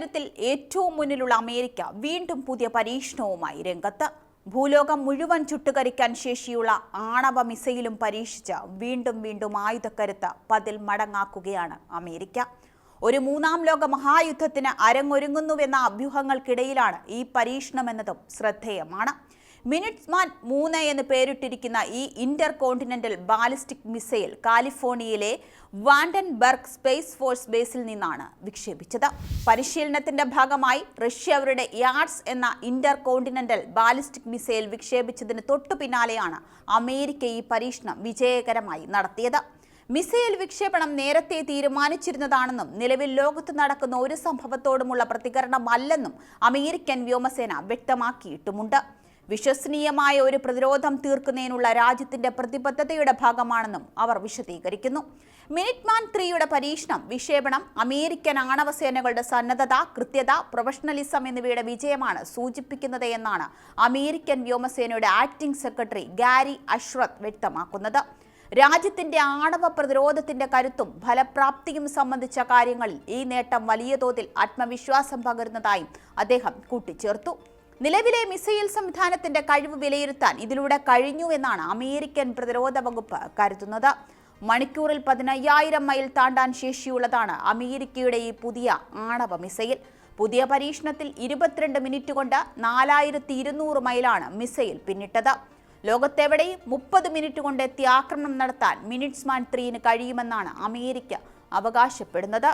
ആയുധക്കരുത്തിൽ ഏറ്റവും മുന്നിലുള്ള അമേരിക്ക വീണ്ടും പുതിയ പരീക്ഷണവുമായി രംഗത്ത്. ഭൂലോകം മുഴുവൻ ചുട്ടുകരിക്കാൻ ശേഷിയുള്ള ആണവ മിസൈലും പരീക്ഷിച്ച് വീണ്ടും വീണ്ടും ആയുധക്കരുത്ത് പതിൽ മടങ്ങാക്കുകയാണ് അമേരിക്ക. ഒരു മൂന്നാം ലോക മഹായുദ്ധത്തിന് അരങ്ങൊരുങ്ങുന്നുവെന്ന അഭ്യൂഹങ്ങൾക്കിടയിലാണ് ഈ പരീക്ഷണമെന്നതും ശ്രദ്ധേയമാണ്. മിനിറ്റ്സ്മാൻ മൂന്ന് എന്ന് പേരിട്ടിരിക്കുന്ന ഈ ഇന്റർ കോണ്ടിനെന്റൽ ബാലിസ്റ്റിക് മിസൈൽ കാലിഫോർണിയയിലെ വാണ്ടൻബർഗ് സ്പേസ് ഫോഴ്സ് ബേസിൽ നിന്നാണ് വിക്ഷേപിച്ചത്. പരിശീലനത്തിന്റെ ഭാഗമായി റഷ്യ അവരുടെ യാർഡ്സ് എന്ന ഇന്റർ കോണ്ടിനെന്റൽ ബാലിസ്റ്റിക് മിസൈൽ വിക്ഷേപിച്ചതിന് തൊട്ടു പിന്നാലെയാണ് അമേരിക്ക ഈ പരീക്ഷണം വിജയകരമായി നടത്തിയത്. മിസൈൽ വിക്ഷേപണം നേരത്തെ തീരുമാനിച്ചിരുന്നതാണെന്നും നിലവിൽ ലോകത്ത് നടക്കുന്ന ഒരു സംഭവത്തോടുമുള്ള പ്രതികരണമല്ലെന്നും അമേരിക്കൻ വ്യോമസേന വ്യക്തമാക്കിയിട്ടുമുണ്ട്. വിശ്വസനീയമായ ഒരു പ്രതിരോധം തീർക്കുന്നതിനുള്ള രാജ്യത്തിന്റെ പ്രതിബദ്ധതയുടെ ഭാഗമാണെന്നും അവർ വിശദീകരിക്കുന്നു. മിനിറ്റ്മാൻ ത്രീയുടെ പരീക്ഷണം വിക്ഷേപണം അമേരിക്കൻ ആണവ സേനകളുടെ സന്നദ്ധത കൃത്യത പ്രൊഫഷണലിസം എന്നിവയുടെ വിജയമാണ് സൂചിപ്പിക്കുന്നത് എന്നാണ് അമേരിക്കൻ വ്യോമസേനയുടെ ആക്ടിംഗ് സെക്രട്ടറി ഗാരി അഷ്റത്ത് വ്യക്തമാക്കുന്നത്. രാജ്യത്തിന്റെ ആണവ പ്രതിരോധത്തിന്റെ കരുത്തും ഫലപ്രാപ്തിയും സംബന്ധിച്ച കാര്യങ്ങളിൽ ഈ നേട്ടം വലിയ തോതിൽ ആത്മവിശ്വാസം പകരുന്നതായും അദ്ദേഹം കൂട്ടിച്ചേർത്തു. നിലവിലെ മിസൈൽ സംവിധാനത്തിന്റെ കഴിവ് വിലയിരുത്താൻ ഇതിലൂടെ കഴിഞ്ഞു എന്നാണ് അമേരിക്കൻ പ്രതിരോധ വകുപ്പ് കരുതുന്നത്. മണിക്കൂറിൽ പതിനയ്യായിരം മൈൽ താണ്ടാൻ ശേഷിയുള്ളതാണ് അമേരിക്കയുടെ ഈ പുതിയ ആണവ മിസൈൽ. പുതിയ പരീക്ഷണത്തിൽ ഇരുപത്തിരണ്ട് മിനിറ്റ് കൊണ്ട് നാലായിരത്തി ഇരുന്നൂറ് മൈലാണ് മിസൈൽ പിന്നിട്ടത്. ലോകത്തെവിടെയും മുപ്പത് മിനിറ്റ് കൊണ്ട് എത്തി ആക്രമണം നടത്താൻ മിനിറ്റ്സ്മാൻ ത്രീന് കഴിയുമെന്നാണ് അമേരിക്ക അവകാശപ്പെടുന്നത്.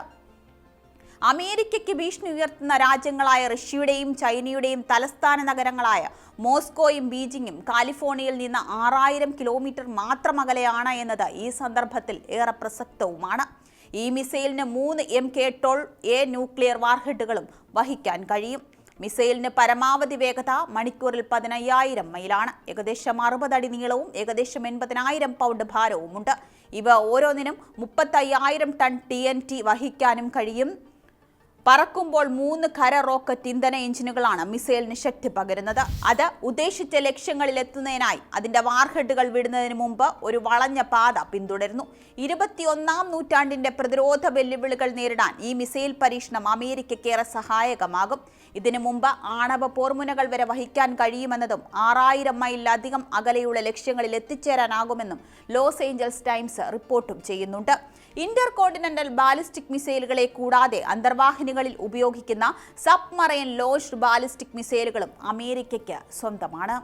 അമേരിക്കയ്ക്ക് ഭീഷണി ഉയർത്തുന്ന രാജ്യങ്ങളായ റഷ്യയുടെയും ചൈനയുടെയും തലസ്ഥാന നഗരങ്ങളായ മോസ്കോയും ബീജിംഗും കാലിഫോർണിയയിൽ നിന്ന് ആറായിരം കിലോമീറ്റർ മാത്രം അകലെയാണ് എന്നത് ഈ സന്ദർഭത്തിൽ ഏറെ പ്രസക്തവുമാണ്. ഈ മിസൈലിന് മൂന്ന് എം കെ ടോൾ എ ന്യൂക്ലിയർ വാർഹെഡുകളും വഹിക്കാൻ കഴിയും. മിസൈലിന് പരമാവധി വേഗത മണിക്കൂറിൽ പതിനയ്യായിരം മൈലാണ്. ഏകദേശം അറുപത് അടി നീളവും ഏകദേശം എൺപതിനായിരം പൗണ്ട് ഭാരവുമുണ്ട്. ഇവ ഓരോന്നിനും മുപ്പത്തയ്യായിരം ടൺ ടി വഹിക്കാനും കഴിയും. പറക്കുമ്പോൾ മൂന്ന് ഖര റോക്കറ്റ് ഇന്ധന എഞ്ചിനുകളാണ് മിസൈലിന് ശക്തി പകരുന്നത്. അത് ഉദ്ദേശിച്ച ലക്ഷ്യങ്ങളിൽ എത്തുന്നതിനായി അതിന്റെ വാർഹെഡുകൾ വിടുന്നതിന് മുമ്പ് ഒരു വളഞ്ഞ പാത പിന്തുടരുന്നു. ഇരുപത്തിയൊന്നാം നൂറ്റാണ്ടിന്റെ പ്രതിരോധ വെല്ലുവിളികൾ നേരിടാൻ ഈ മിസൈൽ പരീക്ഷണം അമേരിക്കയ്ക്കേറെ സഹായകമാകും. ഇതിനു മുമ്പ് ആണവ പോർമുനകൾ വരെ വഹിക്കാൻ കഴിയുമെന്നതും ആറായിരം മൈലിലധികം അകലെയുള്ള ലക്ഷ്യങ്ങളിൽ എത്തിച്ചേരാനാകുമെന്നും ലോസ് ഏഞ്ചൽസ് ടൈംസ് റിപ്പോർട്ടും ചെയ്യുന്നുണ്ട്. ഇന്റർ കോണ്ടിനെന്റൽ ബാലിസ്റ്റിക് മിസൈലുകളെ കൂടാതെ അന്തർവാഹിനികളിൽ ഉപയോഗിക്കുന്ന സബ്മറൈൻ ലോഞ്ച് ബാലിസ്റ്റിക് മിസൈലുകളും അമേരിക്കയ്ക്ക് സ്വന്തമാണ്.